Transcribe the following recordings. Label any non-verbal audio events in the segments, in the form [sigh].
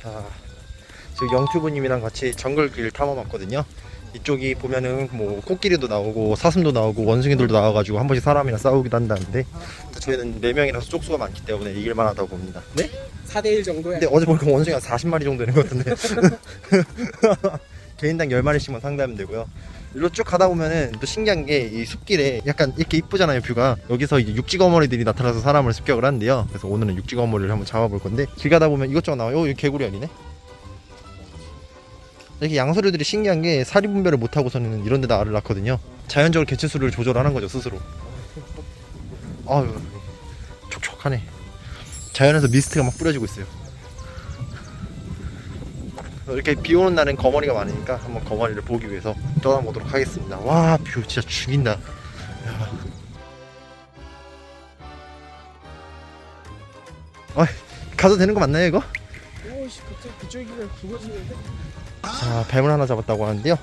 자, 지금 영튜브님이랑 같이 정글길 탐험왔거든요. 이쪽이 보면은 뭐 코끼리도 나오고 사슴도 나오고 원숭이들도 나와가지고 한 번씩 사람이랑 싸우기도 한다는데 저희는 네 명이라서 쪽수가 많기 때문에 이길만 하다고 봅니다. 네? 4대1 정도야. 근데 어제 보니까 원숭이가 40마리 정도 되는 것 같은데 [laughs] 개인당 10마리씩만 상대하면 되고요. 일로 쭉 가다 보면은 또 신기한 게 이 숲길에 약간 이렇게 이쁘잖아요 뷰가. 여기서 이제 육지 거머리들이 나타나서 사람을 습격을 한대요. 그래서 오늘은 육지 거머리를 한번 잡아볼 건데 길 가다 보면 이것저것 나와요. 어, 여기 개구리 아니네. 이렇게 양서류들이 신기한 게 사리 분별을 못 하고서는 이런 데다 알을 낳거든요. 자연적으로 개체수를 조절하는 거죠 스스로. 아유 촉촉하네. 자연에서 미스트가 막 뿌려지고 있어요 이렇게 비 오는 날엔 거머리가 많으니까 한번 거머리를 보기 위해서 떠나보도록 하겠습니다. 와, 뷰 진짜 죽인다. 야. 어, 가도 되는 거 맞나요, 이거? 오씨 갑자기 그쪽이 그냥 굵어지는데? 자, 뱀을 하나 잡았다고 하는데요. 하,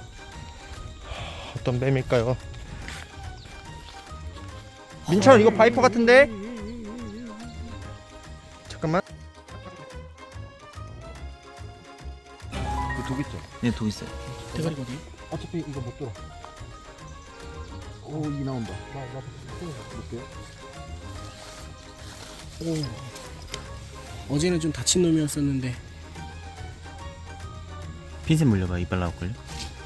어떤 뱀일까요? 민철, 이거 바이퍼 같은데? 잠깐만. 독 있죠? 네, 독 있어요. 대가리가 어디? 어차피 이거 못 들어. 오, 이 나온다. 나, 나, 볼게요. 오. 어제는 좀 다친 놈이었었는데 핀셋 물려봐 이빨 나올걸요?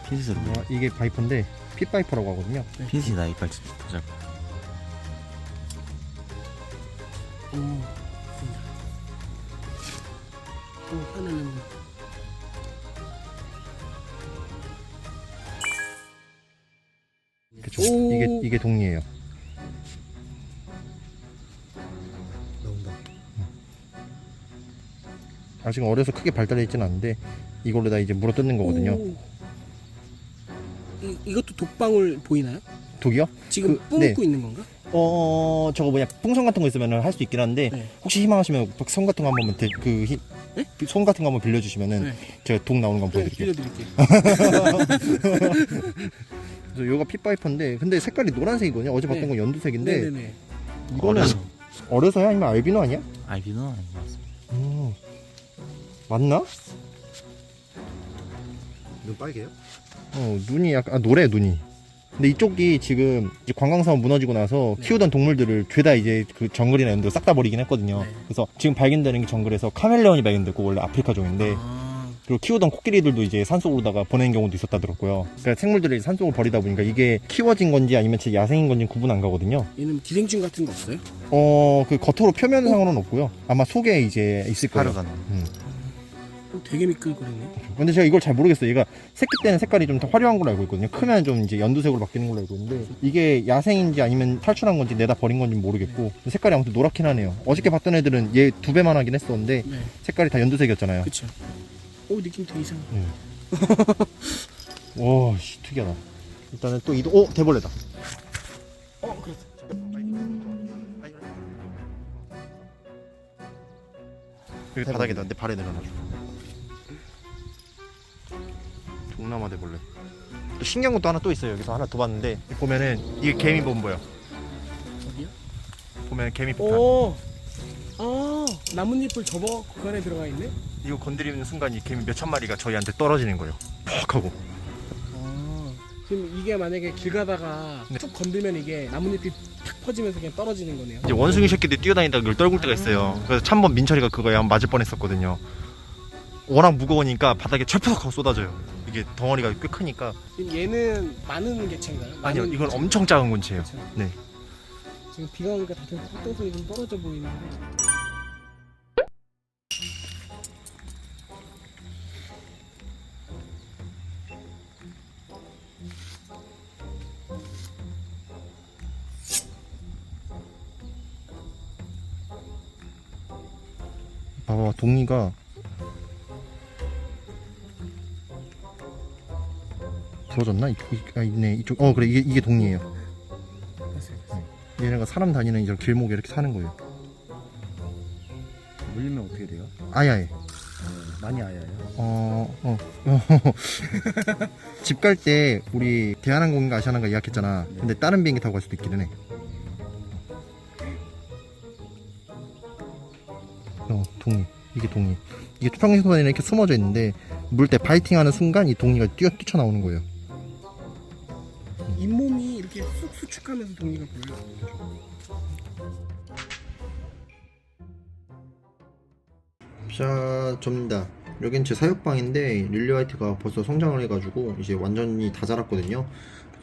핀셋으로 물려. 아, 이게 바이퍼인데, 핏바이퍼라고 하거든요. 핀셋이 나 이빨 더 잘. 오. 오 하늘은 그쵸. 오. 이게, 이게 동리예요. 나온다. 아직 어려서 크게 발달해 있지는 않은데, 이걸로 다 이제 물어 뜯는 거거든요. 오. 이, 이것도 독방울 보이나요? 독이요? 지금 그, 뿜고 네. 있는 건가? 어, 저거 뭐냐, 풍선 같은 거 있으면 할 수 있긴 한데, 네. 혹시 희망하시면 손 같은 거 한번 대, 그, 힘, 네? 손 같은 거 한번 빌려주시면은, 네. 제가 독 나오는 거 한번 네, 보여드릴게요. 빌려드릴게요. [laughs] [laughs] 그래서 요가 핏바이퍼인데, 근데 색깔이 노란색이거든요. 어제 봤던 네. 건 연두색인데, 네네네. 이거는 어려서. 어려서야 아니면 알비노 아니야? 아닌 것 같습니다. 음. 맞나? 눈 빨개요? 어 눈이 약간 아, 노래 눈이. 근데 이쪽이 지금 이제 관광사업 무너지고 나서 네. 키우던 동물들을 죄다 이제 그 정글이나 이런 데로 싹 다 버리긴 했거든요. 네. 그래서 지금 발견되는 게 정글에서 카멜레온이 발견됐고 원래 아프리카 종인데 아, 그리고 키우던 코끼리들도 이제 산속으로다가 보내는 경우도 있었다 들었고요. 그러니까 생물들이 산속을 버리다 보니까 이게 키워진 건지 아니면 제 야생인 건지 구분 안 가거든요. 얘는 기생충 같은 거 없어요? 어 그 겉으로 표면상으로는 없고요. 아마 속에 이제 있을 거예요. 하루가 음. 어, 되게 미끌거리네. 근데 제가 이걸 잘 모르겠어요. 얘가 새끼 때는 색깔이 좀 더 화려한 걸로 알고 있거든요. 크면 좀 이제 연두색으로 바뀌는 걸로 알고 있는데 이게 야생인지 아니면 탈출한 건지 내다 버린 건지 모르겠고 색깔이 아무튼 노랗긴 하네요. 어저께 봤던 애들은 얘 두 배만 하긴 했었는데 네, 색깔이 다 연두색이었잖아요. 그쵸. 오 느낌 되게 이상해. 와, 씨, 특이하다. 일단은 또 이동. 오, 대벌레다. 어, 그렇다. 여기 바닥에다 내 발에 내려놔줘. 동남아 대벌레. 또 신기한 것도 하나 또 있어요. 여기서 하나 더 봤는데 보면은 이게 개미 본보여. 어디야? 보면 개미 폭탄. 오, 아 나뭇잎을 접어 그 안에 들어가 있네. 이거 건드리는 순간 이 개미 몇 천 마리가 저희한테 떨어지는 거예요. 퍽 하고. 아, 지금 이게 만약에 길 가다가 네. 툭 건들면 이게 나뭇잎이 탁 퍼지면서 그냥 떨어지는 거네요. 이제 원숭이 새끼들이 뛰어다니다가 이걸 떨굴 때가 있어요. 그래서 참번 민철이가 그거에 한 맞을 뻔했었거든요. 워낙 무거우니까 바닥에 철푸석 하고 쏟아져요. 이게 덩어리가 꽤 크니까. 지금 얘는 많은 개체인가요? 아니요, 많은 이건 개체? 엄청 작은 곤치예요. 그쵸? 네. 지금 비가 오니까 다들 꽃동선이 좀 떨어져 보이는데. 봐봐, 동이가 부러졌나? 이, 이, 아, 있네. 이쪽. 어, 그래. 이게, 이게 동이에요. 됐어요. 얘네가 사람 다니는 이런 길목에 이렇게 사는 거예요. 물리면 어떻게 돼요? 아야해. 많이 아야요? 어, 어. [laughs] 집 갈 때 우리 대한항공인가 아시아나가 예약했잖아. 근데 다른 비행기 타고 갈 수도 있기는 해. 독립. 이게 독립. 이게 투평선에 이렇게 숨어져 있는데 물 때 파이팅하는 순간 이 독립이 뛰어 뛰쳐나오는 거예요. 잇몸이 이렇게 쑥 수축하면서 동리가 보여요. 자, 접니다. 여긴 제 사육방인데 릴리 화이트가 벌써 성장을 해가지고 이제 완전히 다 자랐거든요.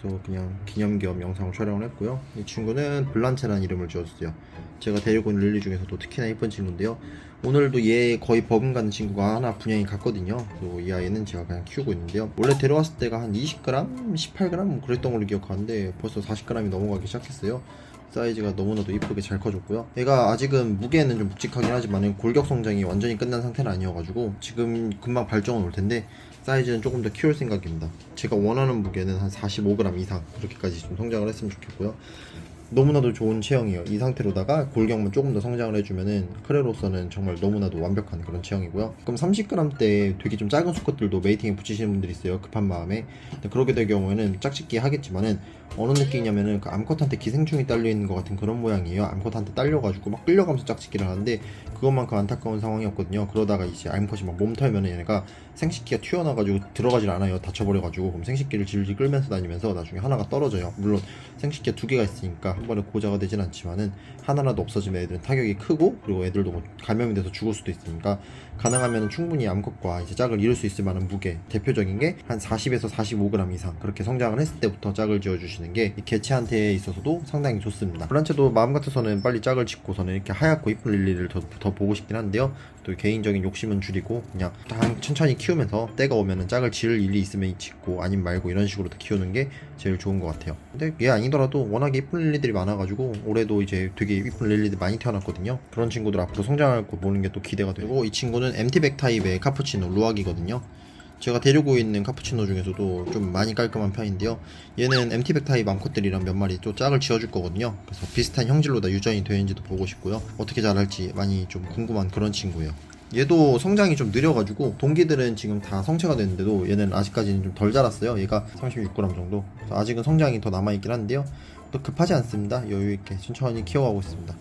그래서 그냥 기념 겸 영상 촬영을 했고요. 이 친구는 블란체라는 이름을 지었어요. 제가 데리고 온 릴리 중에서도 특히나 예쁜 친구인데요. 오늘도 얘 거의 버금가는 친구가 하나 분양이 갔거든요. 그리고 이 아이는 제가 그냥 키우고 있는데요. 원래 데려왔을 때가 한 20g, 18g 뭐 그랬던 걸로 기억하는데 벌써 40g이 넘어가기 시작했어요. 사이즈가 너무나도 이쁘게 잘 커졌고요. 얘가 아직은 무게는 좀 묵직하긴 하지만 골격 성장이 완전히 끝난 상태는 아니어가지고 지금 금방 발정은 올 텐데 사이즈는 조금 더 키울 생각입니다. 제가 원하는 무게는 한 45g 이상 그렇게까지 좀 성장을 했으면 좋겠고요. 너무나도 좋은 체형이에요. 이 상태로다가 골격만 조금 더 성장을 해주면은 크레로서는 정말 너무나도 완벽한 그런 체형이고요. 그럼 30g 대 되게 좀 작은 수컷들도 메이팅에 붙이시는 분들이 있어요. 급한 마음에. 그렇게 될 경우에는 짝짓기 하겠지만은 어느 느낌이냐면은 그 암컷한테 기생충이 딸려 있는 것 같은 그런 모양이에요. 암컷한테 딸려가지고 막 끌려가면서 짝짓기를 하는데 그것만큼 안타까운 상황이었거든요. 그러다가 이제 암컷이 막 몸 털면은 얘네가 생식기가 튀어나와가지고 들어가질 않아요. 다쳐버려가지고 그럼 생식기를 질질 끌면서 다니면서 나중에 하나가 떨어져요. 물론 생식기가 두 개가 있으니까 한 번에 고자가 되진 않지만은 하나라도 없어지면 애들은 타격이 크고 그리고 애들도 뭐 감염이 돼서 죽을 수도 있으니까 가능하면 충분히 암컷과 이제 짝을 이룰 수 있을 만한 무게 대표적인 게 한 40에서 45g 이상 그렇게 성장을 했을 때부터 짝을 지어주시는 게이 개체한테 있어서도 상당히 좋습니다. 브란체도 마음 같아서는 빨리 짝을 짓고서는 이렇게 하얗고 이쁜 릴리를 더, 더 보고 싶긴 한데요. 또 개인적인 욕심은 줄이고 그냥 딱 천천히 키우면서 때가 오면은 짝을 지을 일이 있으면 짓고 아님 말고 이런 식으로 더 키우는 게 제일 좋은 것 같아요. 근데 얘 아니더라도 워낙에 이쁜 릴리들이 많아가지고 올해도 이제 되게 이쁜 릴리들 많이 태어났거든요. 그런 친구들 앞으로 성장할 거 보는 게 또 기대가 되고 이 친구는 MT백 타입의 카푸치노 루악이거든요. 제가 데리고 있는 카푸치노 중에서도 좀 많이 깔끔한 편인데요. 얘는 MT백 타입 암컷들이랑 몇 마리 또 짝을 지어줄 거거든요. 그래서 비슷한 형질로 다 유전이 되는지도 보고 싶고요. 어떻게 자랄지 많이 좀 궁금한 그런 친구예요. 얘도 성장이 좀 느려가지고 동기들은 지금 다 성체가 됐는데도 얘는 아직까지는 좀 덜 자랐어요. 얘가 36g 정도. 아직은 성장이 더 남아있긴 한데요. 또 급하지 않습니다. 여유 있게 천천히 키워가고 있습니다.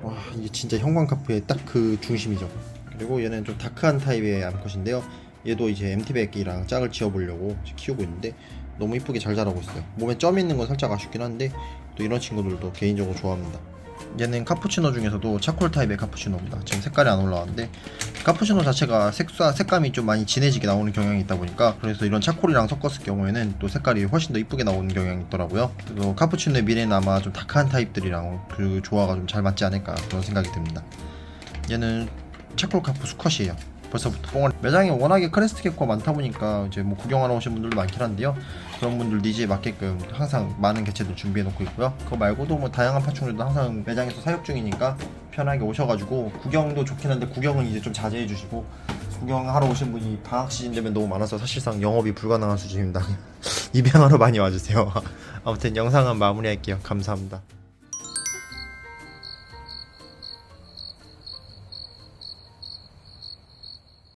와 이게 진짜 형광 카프의 딱 그 중심이죠. 그리고 얘는 좀 다크한 타입의 암컷인데요. 얘도 이제 MT백이랑 짝을 지어보려고 키우고 있는데 너무 이쁘게 잘 자라고 있어요. 몸에 점 있는 건 살짝 아쉽긴 한데 또 이런 친구들도 개인적으로 좋아합니다. 얘는 카푸치노 중에서도 차콜 타입의 카푸치노입니다. 지금 색깔이 안 올라왔는데 카푸치노 자체가 색사, 색감이 좀 많이 진해지게 나오는 경향이 있다 보니까 그래서 이런 차콜이랑 섞었을 경우에는 또 색깔이 훨씬 더 이쁘게 나오는 경향이 있더라고요. 그래서 카푸치노의 미래는 아마 좀 다크한 타입들이랑 그 조화가 좀 잘 맞지 않을까 그런 생각이 듭니다. 얘는 차콜 카푸 수컷이에요. 벌써부터 뽕을 매장에 워낙에 크레스트 개코가 많다 보니까 이제 뭐 구경하러 오신 분들도 많긴 한데요. 그런 분들 니즈에 맞게끔 항상 많은 개체들 준비해 놓고 있고요. 그거 말고도 뭐 다양한 파충류도 항상 매장에서 사육 중이니까 편하게 오셔가지고 구경도 좋긴 한데 구경은 이제 좀 자제해 주시고 구경하러 오신 분이 방학 시즌 되면 너무 많아서 사실상 영업이 불가능한 수준입니다. [laughs] 입양하러 많이 와주세요. [laughs] 아무튼 영상은 마무리할게요. 감사합니다.